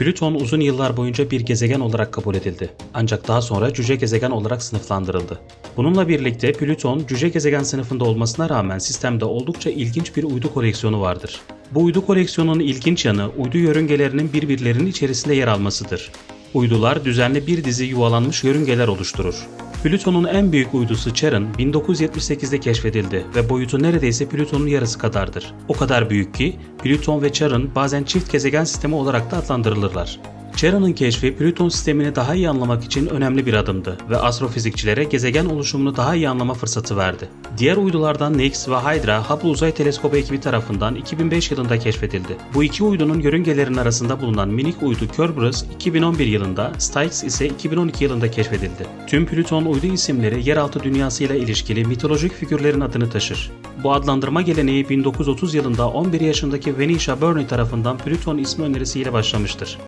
Plüton uzun yıllar boyunca bir gezegen olarak kabul edildi. Ancak daha sonra cüce gezegen olarak sınıflandırıldı. Bununla birlikte Plüton cüce gezegen sınıfında olmasına rağmen sistemde oldukça ilginç bir uydu koleksiyonu vardır. Bu uydu koleksiyonunun ilginç yanı uydu yörüngelerinin birbirlerinin içerisinde yer almasıdır. Uydular düzenli bir dizi yuvalanmış yörüngeler oluşturur. Plüton'un en büyük uydusu Charon 1978'de keşfedildi ve boyutu neredeyse Plüton'un yarısı kadardır. O kadar büyük ki Plüton ve Charon bazen çift gezegen sistemi olarak da adlandırılırlar. Charon'un keşfi Plüton sistemini daha iyi anlamak için önemli bir adımdı ve astrofizikçilere gezegen oluşumunu daha iyi anlama fırsatı verdi. Diğer uydulardan Nix ve Hydra Hubble Uzay Teleskobu ekibi tarafından 2005 yılında keşfedildi. Bu iki uydunun yörüngelerinin arasında bulunan minik uydu Kerberos 2011 yılında, Styx ise 2012 yılında keşfedildi. Tüm Plüton uydu isimleri yeraltı dünyasıyla ilişkili mitolojik figürlerin adını taşır. Bu adlandırma geleneği 1930 yılında 11 yaşındaki Venetia Burney tarafından Plüton ismi önerisiyle başlamıştır.